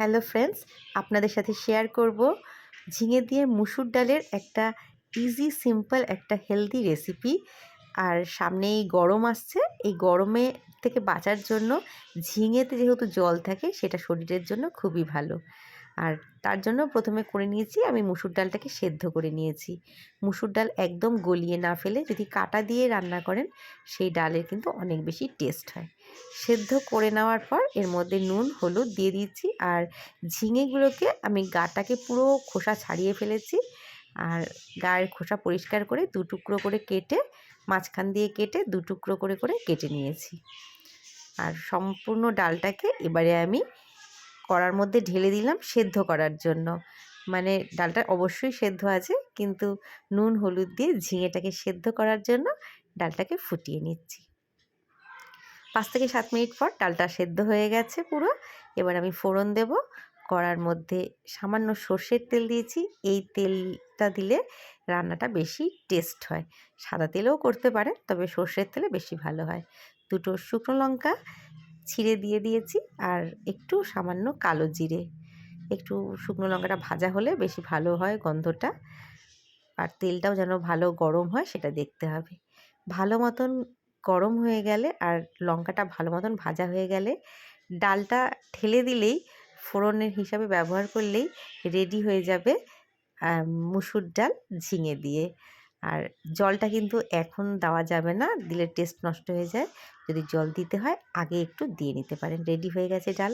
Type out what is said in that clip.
Hello friends আপনাদের সাথে share করব ঝিঙে দিয়ে মুসুর ডালের একটা ইজি সিম্পল একটা হেলদি রেসিপি আর সামনে এই গরম আসছে। এই গরমে থেকে বাঁচার জন্য ঝিঙেতে যেহেতু জল থাকে, সেটা শরীরের জন্য খুবই ভালো। আর তার জন্য প্রথমে করে নিয়েছি, আমি মুসুর ডালটাকে সেদ্ধ করে নিয়েছি। মুসুর ডাল একদম গলিয়ে না ফেলে যদি কাটা দিয়ে রান্না করেন, সেই ডালের কিন্তু অনেক বেশি টেস্ট হয়। সেদ্ধ করে নেওয়ার পর এর মধ্যে নুন, হলুদ দিয়ে দিচ্ছি আর ঝিঙেগুলোকে আমি গাটাকে পুরো খোসা ছাড়িয়ে ফেলেছি আর গায়ের খোসা পরিষ্কার করে দু টুকরো করে কেটে, মাঝখান দিয়ে কেটে দু টুকরো করে করে কেটে নিয়েছি। আর সম্পূর্ণ ডালটাকে এবারে আমি কড়ার মধ্যে ঢেলে দিলাম সেদ্ধ করার জন্য। মানে ডালটা অবশ্যই সেদ্ধ আছে, কিন্তু নুন, হলুদ দিয়ে ঝিঙেটাকে সেদ্ধ করার জন্য ডালটাকে ফুটিয়ে নিচ্ছি। পাঁচ থেকে সাত মিনিট পর ডালটা সেদ্ধ হয়ে গেছে পুরো। এবার আমি ফোড়ন দেব। কড়ার মধ্যে সামান্য সর্ষের তেল দিয়েছি। এই তেলটা দিলে রান্নাটা বেশি টেস্ট হয়। সাদা তেলেও করতে পারে তবে সর্ষের তেলে বেশি ভালো হয়। দুটো শুকনো লঙ্কা ছিঁড়ে দিয়ে দিয়েছি আর একটু সামান্য কালো জিরে। একটু শুকনো লঙ্কাটা ভাজা হলে বেশি ভালো হয় গন্ধটা। আর তেলটাও যেন ভালো গরম হয় সেটা দেখতে হবে। ভালো মতন গরম হয়ে গেলে আর লঙ্কাটা ভালো মতন ভাজা হয়ে গেলে ডালটা ঠেলে দিলেই ফোড়নের হিসাবে ব্যবহার করলেই রেডি হয়ে যাবে মুসুর ডাল ঝিঙে দিয়ে। আর জলটা কিন্তু এখন দেওয়া যাবে না, দিলে টেস্ট নষ্ট হয়ে যায়। যদি জল দিতে হয়, আগে একটু দিয়ে নিতে পারেন। রেডি হয়ে গেছে ডাল?